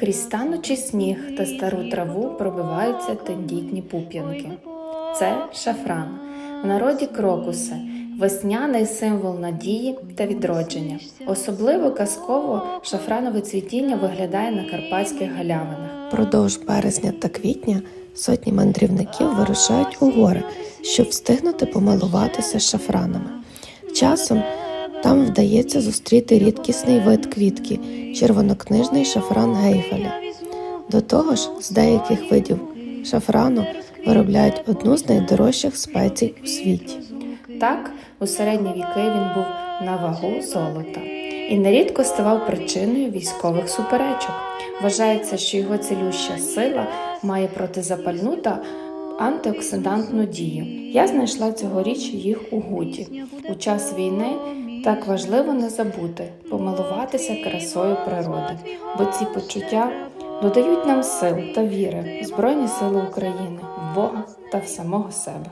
Крізь станучий сніг та стару траву пробиваються тендітні пуп'янки. Це шафран, в народі крокуси, весняний символ надії та відродження. Особливо казково шафранове цвітіння виглядає на карпатських галявинах. Продовж березня та квітня сотні мандрівників вирушають у гори, щоб встигнути помилуватися шафранами. Часом там вдається зустріти рідкісний вид квітки червонокнижний шафран гейфеля. До того ж, з деяких видів шафрану виробляють одну з найдорожчих спецій у світі. Так, у середні віки він був на вагу золота і нерідко ставав причиною військових суперечок. Вважається, що його цілюща сила має протизапальну та антиоксидантну дію. Я знайшла цьогоріч їх у Гуті. У час війни так важливо не забути помилуватися красою природи, бо ці почуття додають нам сил та віри в Збройні Сили України, в Бога та в самого себе.